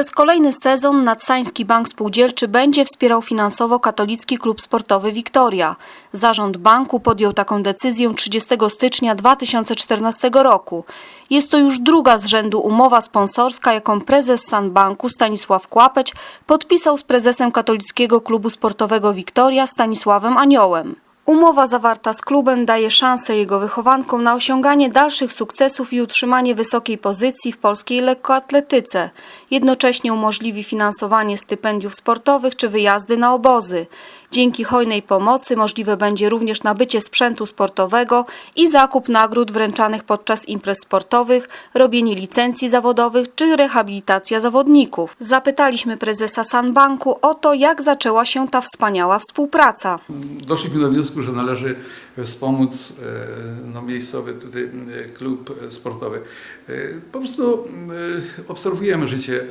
Przez kolejny sezon Nadsański Bank Spółdzielczy będzie wspierał finansowo katolicki klub sportowy Wiktoria. Zarząd banku podjął taką decyzję 30 stycznia 2014 roku. Jest to już druga z rzędu umowa sponsorska, jaką prezes San Banku Stanisław Kłapeć podpisał z prezesem katolickiego klubu sportowego Wiktoria Stanisławem Aniołem. Umowa zawarta z klubem daje szansę jego wychowankom na osiąganie dalszych sukcesów i utrzymanie wysokiej pozycji w polskiej lekkoatletyce. Jednocześnie umożliwi finansowanie stypendiów sportowych czy wyjazdy na obozy. Dzięki hojnej pomocy możliwe będzie również nabycie sprzętu sportowego i zakup nagród wręczanych podczas imprez sportowych, robienie licencji zawodowych czy rehabilitacja zawodników. Zapytaliśmy prezesa Sanbanku o to, jak zaczęła się ta wspaniała współpraca. Doszliśmy do że należy wspomóc e, no, miejscowy tutaj e, klub sportowy. E, Po prostu e, obserwujemy życie e,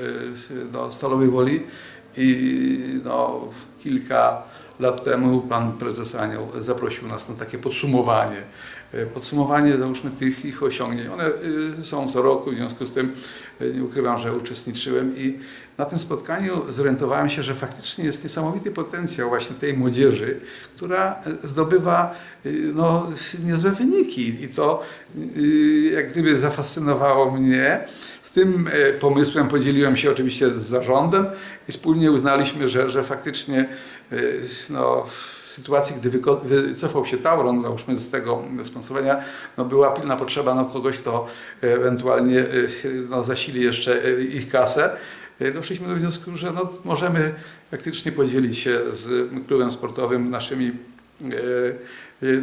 no, Stalowej Woli i no, kilka lat temu pan prezes Anioł zaprosił nas na takie podsumowanie. E, Podsumowanie, załóżmy, tych ich osiągnięć. One e, są co roku, w związku z tym e, nie ukrywam, że uczestniczyłem i na tym spotkaniu zorientowałem się, że faktycznie jest niesamowity potencjał właśnie tej młodzieży, która e, zdobywa e, no, niezłe wyniki i to jak gdyby zafascynowało mnie. Z tym e, pomysłem podzieliłem się oczywiście z zarządem i wspólnie uznaliśmy, że, że faktycznie no, sytuacji, gdy wycofał się Tauron, załóżmy z tego sponsorowania, no była pilna potrzeba no, kogoś, kto ewentualnie e, no, zasili jeszcze e, ich kasę. E, Doszliśmy do wniosku, że no, możemy faktycznie podzielić się z klubem sportowym naszymi e, e,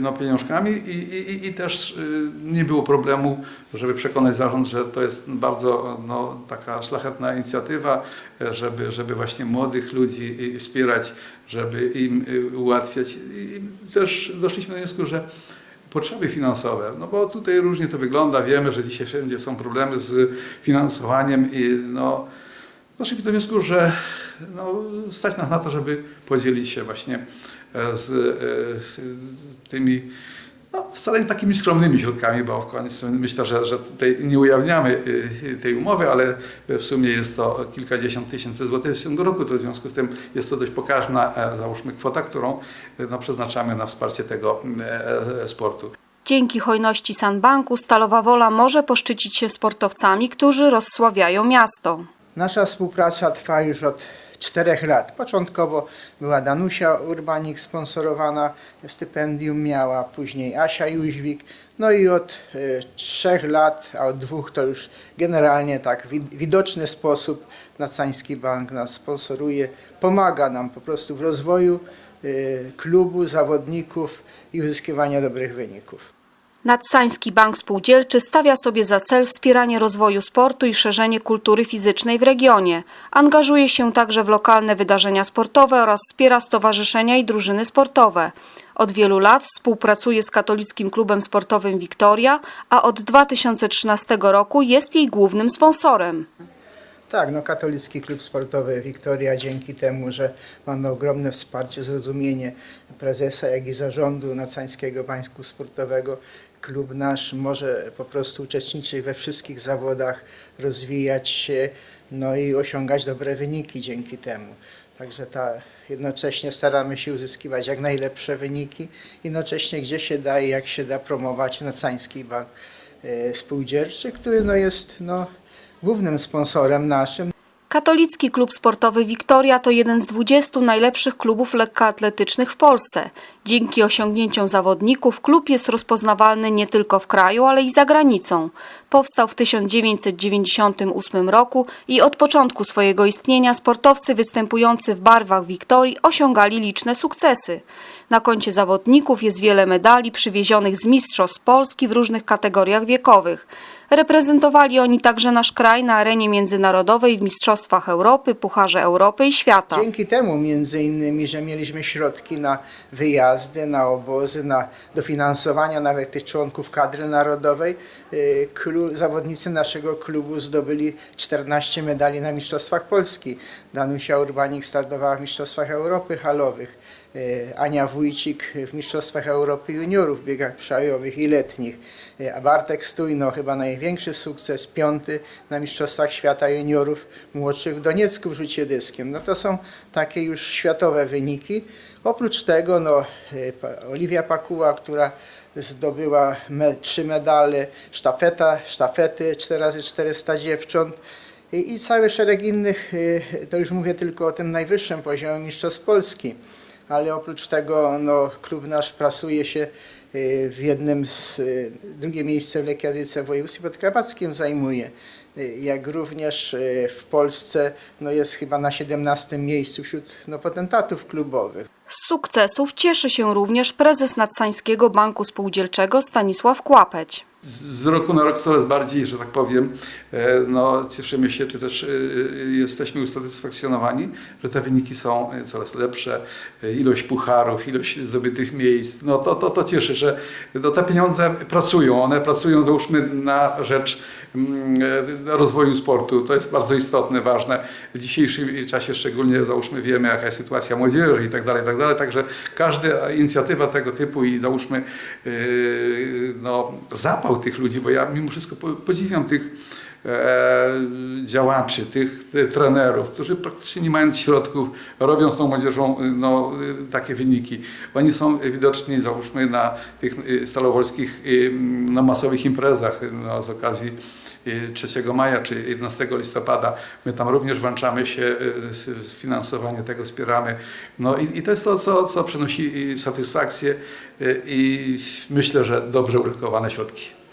no, pieniążkami i, i, i też e, nie było problemu, żeby przekonać zarząd, że to jest bardzo no, taka szlachetna inicjatywa, e, żeby, żeby właśnie młodych ludzi wspierać, żeby im e, ułatwiać. I też doszliśmy do wniosku, że potrzeby finansowe, no bo tutaj różnie to wygląda, wiemy, że dzisiaj wszędzie są problemy z finansowaniem i no, doszliśmy do wniosku, że no, stać nas na to, żeby podzielić się właśnie e, z, e, z tymi no, wcale nie takimi skromnymi środkami, bo w końcu myślę, że, że tutaj nie ujawniamy y, tej umowy, ale w sumie jest to kilkadziesiąt tysięcy złotych w ciągu roku, to w związku z tym jest to dość pokaźna, e, załóżmy, kwota, którą e, no, przeznaczamy na wsparcie tego e, e, sportu. Dzięki hojności Sanbanku Stalowa Wola może poszczycić się sportowcami, którzy rozsławiają miasto. Nasza współpraca trwa już od czterech lat. Początkowo była Danusia Urbanik sponsorowana, stypendium miała, później Asia Jóźwik. No i od e, trzech lat, a od dwóch to już generalnie tak widoczny sposób Nacański Bank nas sponsoruje, pomaga nam po prostu w rozwoju e, klubu, zawodników i uzyskiwania dobrych wyników. Nadsański Bank Spółdzielczy stawia sobie za cel wspieranie rozwoju sportu i szerzenie kultury fizycznej w regionie. Angażuje się także w lokalne wydarzenia sportowe oraz wspiera stowarzyszenia i drużyny sportowe. Od wielu lat współpracuje z katolickim klubem sportowym Wiktoria, a od 2013 roku jest jej głównym sponsorem. Tak, no katolicki klub sportowy Wiktoria dzięki temu, że mamy ogromne wsparcie, zrozumienie prezesa, jak i zarządu Nacańskiego Bańsku Sportowego, klub nasz może po prostu uczestniczyć we wszystkich zawodach, rozwijać się, no i osiągać dobre wyniki dzięki temu. Także ta, jednocześnie staramy się uzyskiwać jak najlepsze wyniki, jednocześnie gdzie się da i jak się da promować Nacański Bank e, Spółdzielczy, który no jest no, głównym sponsorem naszym. Katolicki Klub Sportowy Wiktoria to jeden z 20 najlepszych klubów lekkoatletycznych w Polsce. Dzięki osiągnięciom zawodników klub jest rozpoznawalny nie tylko w kraju, ale i za granicą. Powstał w 1998 roku i od początku swojego istnienia sportowcy występujący w barwach Wiktorii osiągali liczne sukcesy. Na koncie zawodników jest wiele medali przywiezionych z mistrzostw Polski w różnych kategoriach wiekowych. Reprezentowali oni także nasz kraj na arenie międzynarodowej w Mistrzostwach Europy, Pucharze Europy i świata. Dzięki temu między innymi, że mieliśmy środki na wyjazdy, na obozy, na dofinansowania nawet tych członków kadry narodowej, y, klu, zawodnicy naszego klubu zdobyli 14 medali na Mistrzostwach Polski. Danusia Urbanik startowała w Mistrzostwach Europy halowych. E, Ania Wójcik w Mistrzostwach Europy Juniorów w biegach przełajowych i letnich, e, a Bartek Stójno chyba największy sukces, piąty na Mistrzostwach Świata Juniorów młodszych w Doniecku w rzucie dyskiem. No to są takie już światowe wyniki. Oprócz tego no, e, Oliwia Pakuła, która zdobyła me, trzy medale, sztafeta, sztafety 4x400 dziewcząt i, cały szereg innych, to już mówię tylko o tym najwyższym poziomie Mistrzostw Polski, ale oprócz tego no, klub nasz pracuje się y, w jednym z, y, drugie miejsce w Lekiadyce w województwie podkarpackim zajmuje, y, jak również w Polsce no, jest chyba na 17 miejscu wśród no, potentatów klubowych. Z sukcesów cieszy się również prezes Nadsańskiego Banku Spółdzielczego Stanisław Kłapeć. Z roku na rok coraz bardziej, że tak powiem, e, no, cieszymy się, czy też e, jesteśmy usatysfakcjonowani, że te wyniki są e, coraz lepsze. E, Ilość pucharów, ilość zdobytych miejsc, no to, to, to cieszy, że no, te pieniądze pracują. One pracują, załóżmy, na rzecz e, rozwoju sportu. To jest bardzo istotne, ważne. W dzisiejszym czasie szczególnie, załóżmy, wiemy, jaka jest sytuacja młodzieży i tak dalej, tak dalej. Także każda inicjatywa tego typu i załóżmy yy, no, zapał tych ludzi, bo ja mimo wszystko po- podziwiam tych e, działaczy, tych, trenerów, którzy praktycznie nie mając środków robią z tą młodzieżą y, no, y, takie wyniki. Oni są widoczni, załóżmy, na tych y, stalowolskich no, masowych imprezach no, z okazji y, 3 maja czy 11 listopada. My tam również włączamy się finansowanie tego, wspieramy. No i, i to jest to, co, co przynosi satysfakcję i myślę, że dobrze ulokowane środki.